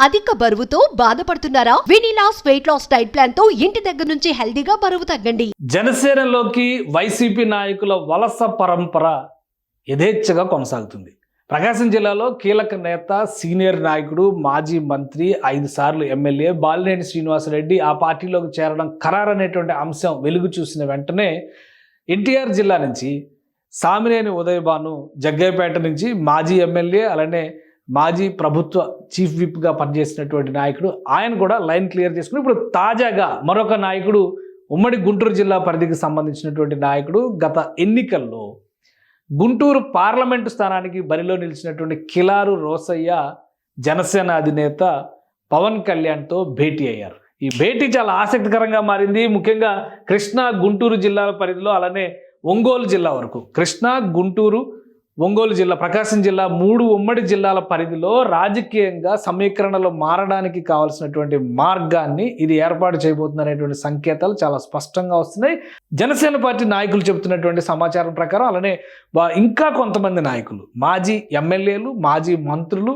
అధిక బరువుతో బాధపడుతున్నారా? వినిలాస్ వెయిట్ లాస్ డైట్ ప్లాన్తో ఇంటి దగ్గర నుంచి హెల్దీగా బరువు తగ్గండి. జనసేనలోకి వైసీపీ నాయకుల వలస పరంపర యథేచ్ఛగా కొనసాగుతుంది. ప్రకాశం జిల్లాలో కీలక నేత సీనియర్ నాయకుడు మాజీ మంత్రి ఐదు సార్లు ఎమ్మెల్యే బాలినేని శ్రీనివాసరెడ్డి ఆ పార్టీలోకి చేరడం ఖరారనేటువంటి అంశం వెలుగు చూసిన వెంటనే ఎన్టీఆర్ జిల్లా నుంచి సామినేని ఉదయభాను జగ్గయ్యపేట నుంచి మాజీ ఎమ్మెల్యే అలానే మాజీ ప్రభుత్వ చీఫ్ విప్గా పనిచేసినటువంటి నాయకుడు ఆయన కూడా లైన్ క్లియర్ చేసుకుని ఇప్పుడు తాజాగా మరొక నాయకుడు ఉమ్మడి గుంటూరు జిల్లా పరిధికి సంబంధించినటువంటి నాయకుడు గత ఎన్నికల్లో గుంటూరు పార్లమెంటు స్థానానికి బరిలో నిలిచినటువంటి కిలారు రోసయ్య జనసేన అధినేత పవన్ కళ్యాణ్తో భేటీ అయ్యారు. ఈ భేటీ చాలా ఆసక్తికరంగా మారింది. ముఖ్యంగా కృష్ణా గుంటూరు జిల్లాల పరిధిలో అలానే ఒంగోలు జిల్లా వరకు. కృష్ణా గుంటూరు ఒంగోలు జిల్లా ప్రకాశం జిల్లా మూడు ఉమ్మడి జిల్లాల పరిధిలో రాజకీయంగా సమీకరణలో మారడానికి కావాల్సినటువంటి మార్గాన్ని ఇది ఏర్పాటు చేయబోతుంది అనేటువంటి సంకేతాలు చాలా స్పష్టంగా వస్తున్నాయి. జనసేన పార్టీ నాయకులు చెబుతున్నటువంటి సమాచారం ప్రకారం అలానే ఇంకా కొంతమంది నాయకులు మాజీ ఎమ్మెల్యేలు మాజీ మంత్రులు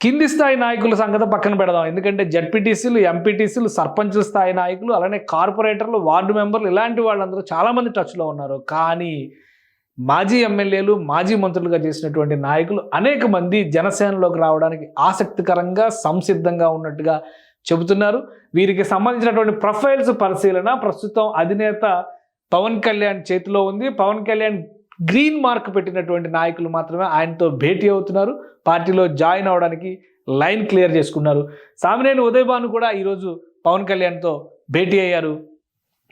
కింది స్థాయి నాయకుల సంగతి పక్కన పెడదాం. ఎందుకంటే జడ్పీటీసీలు ఎంపీటీసీలు సర్పంచుల స్థాయి నాయకులు అలానే కార్పొరేటర్లు వార్డు మెంబర్లు ఇలాంటి వాళ్ళందరూ చాలామంది టచ్లో ఉన్నారు. కానీ మాజీ ఎమ్మెల్యేలు మాజీ మంత్రులుగా చేసినటువంటి నాయకులు అనేక మంది జనసేనలోకి రావడానికి ఆసక్తికరంగా సంసిద్ధంగా ఉన్నట్టుగా చెబుతున్నారు. వీరికి సంబంధించినటువంటి ప్రొఫైల్స్ పరిశీలన ప్రస్తుతం అధినేత పవన్ కళ్యాణ్ చేతిలో ఉంది. పవన్ కళ్యాణ్ గ్రీన్ మార్క్ పెట్టినటువంటి నాయకులు మాత్రమే ఆయనతో భేటీ అవుతున్నారు. పార్టీలో జాయిన్ అవడానికి లైన్ క్లియర్ చేసుకున్నారు. సామినేని ఉదయభాను కూడా ఈరోజు పవన్ కళ్యాణ్తో భేటీ అయ్యారు.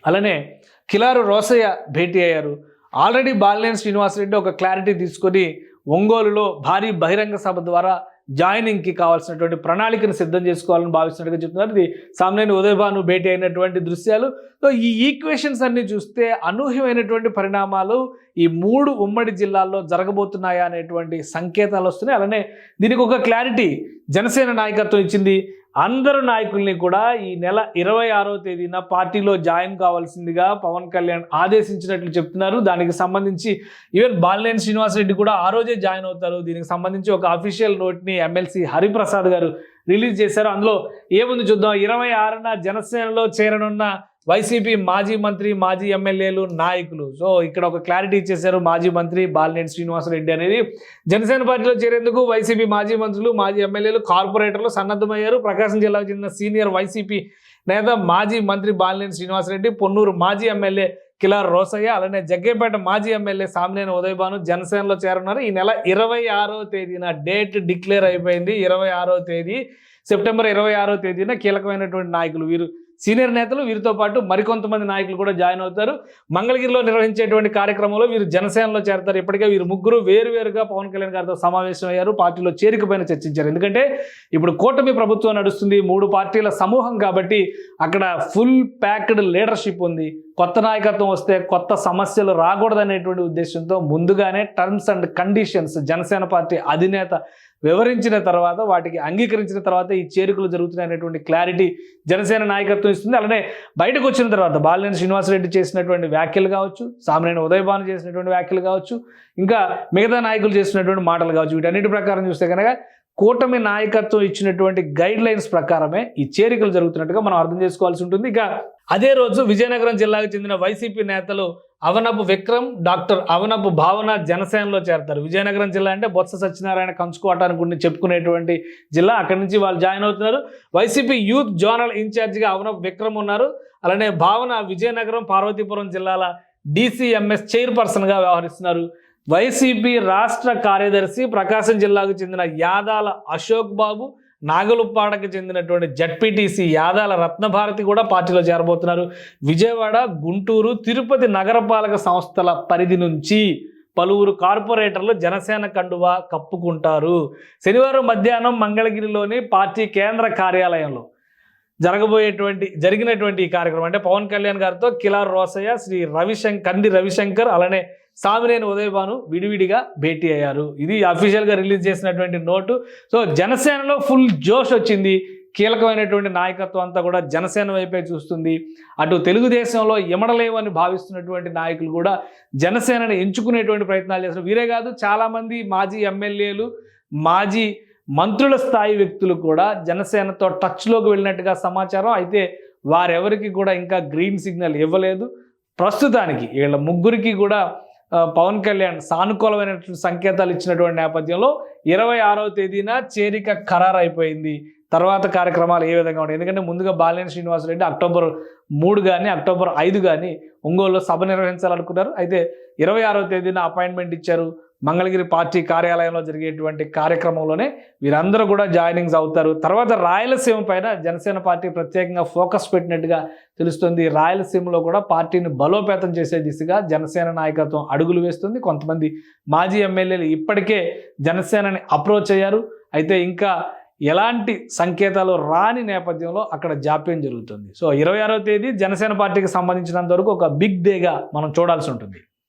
అలానే కిలారు రోసయ్య భేటీ అయ్యారు. ఆల్రెడీ బాలినేని శ్రీనివాసరెడ్డి ఒక క్లారిటీ తీసుకొని ఒంగోలులో భారీ బహిరంగ సభ ద్వారా జాయినింగ్కి కావాల్సినటువంటి ప్రణాళికను సిద్ధం చేసుకోవాలని భావిస్తున్నట్టుగా చెప్తున్నారు. ఇది సామ్నేని ఉదయభాను భేటీ అయినటువంటి దృశ్యాలు. సో ఈ ఈక్వేషన్స్ అన్ని చూస్తే అనూహ్యమైనటువంటి పరిణామాలు ఈ మూడు ఉమ్మడి జిల్లాల్లో జరగబోతున్నాయా అనేటువంటి సంకేతాలు వస్తున్నాయి. అలానే దీనికి ఒక క్లారిటీ జనసేన నాయకత్వం ఇచ్చింది. అందరు నాయకుల్ని కూడా ఈ నెల ఇరవై ఆరో తేదీన పార్టీలో జాయిన్ కావాల్సిందిగా పవన్ కళ్యాణ్ ఆదేశించినట్లు చెప్తున్నారు. దానికి సంబంధించి ఈవెన్ బాలినేని శ్రీనివాసరెడ్డి కూడా ఆ రోజే జాయిన్ అవుతారు. దీనికి సంబంధించి ఒక అఫీషియల్ నోట్ని ఎమ్మెల్సీ హరిప్రసాద్ గారు రిలీజ్ చేశారు. అందులో ఏముంది చూద్దాం. ఇరవై ఆరున జనసేనలో చేరనున్న వైసీపీ మాజీ మంత్రి మాజీ ఎమ్మెల్యేలు నాయకులు. సో ఇక్కడ ఒక క్లారిటీ ఇచ్చేశారు మాజీ మంత్రి బాలినేని శ్రీనివాసరెడ్డి అనేది. జనసేన పార్టీలో చేరేందుకు వైసీపీ మాజీ మంత్రులు మాజీ ఎమ్మెల్యేలు కార్పొరేటర్లు సన్నద్ధమయ్యారు. ప్రకాశం జిల్లాకు చెందిన సీనియర్ వైసీపీ నేత మాజీ మంత్రి బాలినేని శ్రీనివాసరెడ్డి పొన్నూరు మాజీ ఎమ్మెల్యే కిలార్ రోసయ్య అలానే జగ్గేపేట మాజీ ఎమ్మెల్యే సామినేని ఉదయభాను జనసేనలో చేరున్నారు ఈ నెల ఇరవై ఆరో తేదీన డేట్ డిక్లేర్ అయిపోయింది. ఇరవై ఆరో తేదీ సెప్టెంబర్ ఇరవై ఆరో తేదీన కీలకమైనటువంటి నాయకులు వీరు. సీనియర్ నేతలు వీరితో పాటు మరికొంతమంది నాయకులు కూడా జాయిన్ అవుతారు. మంగళగిరిలో నిర్వహించేటువంటి కార్యక్రమంలో వీరు జనసేనలో చేరతారు. ఇప్పటికే వీరు ముగ్గురు వేరువేరుగా పవన్ కళ్యాణ్ గారితో సమావేశం అయ్యారు పార్టీలో చేరికపైన చర్చించారు. ఎందుకంటే ఇప్పుడు కూటమి ప్రభుత్వం నడుస్తుంది. మూడు పార్టీల సమూహం కాబట్టి అక్కడ ఫుల్ ప్యాక్డ్ లీడర్షిప్ ఉంది. కొత్త నాయకత్వం వస్తే కొత్త సమస్యలు రాకూడదనేటువంటి ఉద్దేశంతో ముందుగానే terms and conditions Janasena party అధినేత వివరించిన తర్వాత వాటికి అంగీకరించిన తర్వాత ఈ చేరికలు జరుగుతున్నాయి అనేటువంటి క్లారిటీ జనసేన నాయకత్వం ఇస్తుంది. అలానే బయటకు వచ్చిన తర్వాత బాలినేని శ్రీనివాసరెడ్డి చేసినటువంటి వ్యాఖ్యలు కావచ్చు సామినేని ఉదయభాను చేసినటువంటి వ్యాఖ్యలు కావచ్చు ఇంకా మిగతా నాయకులు చేసినటువంటి మాటలు కావచ్చు వీటన్నిటి ప్రకారం చూస్తే కనుక కూటమి నాయకత్వం ఇచ్చినటువంటి గైడ్ లైన్స్ ప్రకారమే ఈ చేరికలు జరుగుతున్నట్టుగా మనం అర్థం చేసుకోవాల్సి ఉంటుంది. ఇక అదే రోజు విజయనగరం జిల్లాకు చెందిన వైసీపీ నేతలు అవనపు విక్రమ్ డాక్టర్ అవనపు భావన జనసేనలో చేరతారు. విజయనగరం జిల్లా అంటే బొత్స సత్యనారాయణ కంచుకోవటానికి ఉండి చెప్పుకునేటువంటి జిల్లా. అక్కడి నుంచి వాళ్ళు జాయిన్ అవుతున్నారు. వైసీపీ యూత్ జోనల్ ఇన్ఛార్జిగా అవనపు విక్రమ్ ఉన్నారు. అలానే భావన విజయనగరం పార్వతీపురం జిల్లాల డిసిఎంఎస్ చైర్పర్సన్గా వ్యవహరిస్తున్నారు. వైసీపీ రాష్ట్ర కార్యదర్శి ప్రకాశం జిల్లాకు చెందిన యాదాల అశోక్ బాబు నాగలుప్పాడకు చెందినటువంటి జడ్పీటీసీ యాదాల రత్నభారతి కూడా పార్టీలో చేరబోతున్నారు. విజయవాడ గుంటూరు తిరుపతి నగరపాలక సంస్థల పరిధి నుంచి పలువురు కార్పొరేటర్లు జనసేన కండువా కప్పుకుంటారు. శనివారం మధ్యాహ్నం మంగళగిరిలోని పార్టీ కేంద్ర కార్యాలయంలో జరగబోయేటువంటి జరిగినటువంటి ఈ కార్యక్రమం. అంటే పవన్ కళ్యాణ్ గారితో కిలార్ రోసయ్య శ్రీ రవిశంకర్ కంది రవిశంకర్ అలానే సామినేని ఉదయభాను విడివిడిగా భేటీ అయ్యారు. ఇది అఫీషియల్గా రిలీజ్ చేసినటువంటి నోటు. సో జనసేనలో ఫుల్ జోష్ వచ్చింది. కీలకమైనటువంటి నాయకత్వం అంతా కూడా జనసేన వైపే చూస్తుంది. అటు తెలుగుదేశంలో ఎమడలేవని భావిస్తున్నటువంటి నాయకులు కూడా జనసేనని ఎంచుకునేటువంటి ప్రయత్నాలు చేస్తారు వీరే కాదు చాలామంది మాజీ ఎమ్మెల్యేలు మాజీ మంత్రుల స్థాయి వ్యక్తులు కూడా జనసేనతో టచ్లోకి వెళ్ళినట్టుగా సమాచారం. అయితే వారెవరికి కూడా ఇంకా గ్రీన్ సిగ్నల్ ఇవ్వలేదు. ప్రస్తుతానికి వీళ్ళ ముగ్గురికి కూడా పవన్ కళ్యాణ్ సానుకూలమైన సంకేతాలు ఇచ్చినటువంటి నేపథ్యంలో ఇరవై ఆరవ తేదీన చేరిక ఖరారు అయిపోయింది తర్వాత కార్యక్రమాలు ఏ విధంగా ఉన్నాయి? ఎందుకంటే ముందుగా బాలినేని శ్రీనివాసరెడ్డి అక్టోబర్ మూడు కానీ అక్టోబర్ ఐదు కానీ ఒంగోలులో సభ నిర్వహించాలనుకున్నారు. అయితే ఇరవై ఆరవ తేదీన అపాయింట్మెంట్ ఇచ్చారు. మంగళగిరి పార్టీ కార్యాలయంలో జరిగేటువంటి కార్యక్రమంలోనే వీరందరూ కూడా జాయినింగ్స్ అవుతారు. తర్వాత రాయలసీమ పైన జనసేన పార్టీ ప్రత్యేకంగా ఫోకస్ పెట్టినట్టుగా తెలుస్తుంది. రాయలసీమలో కూడా పార్టీని బలోపేతం చేసే దిశగా జనసేన నాయకత్వం అడుగులు వేస్తుంది. కొంతమంది మాజీ ఎమ్మెల్యేలు ఇప్పటికే జనసేనని అప్రోచ్ అయ్యారు. అయితే ఇంకా ఎలాంటి సంకేతాలు రాని నేపథ్యంలో అక్కడ జాప్యం జరుగుతుంది. సో ఇరవై ఆరో తేదీ జనసేన పార్టీకి సంబంధించినంత వరకు ఒక బిగ్ డేగా మనం చూడాల్సి ఉంటుంది.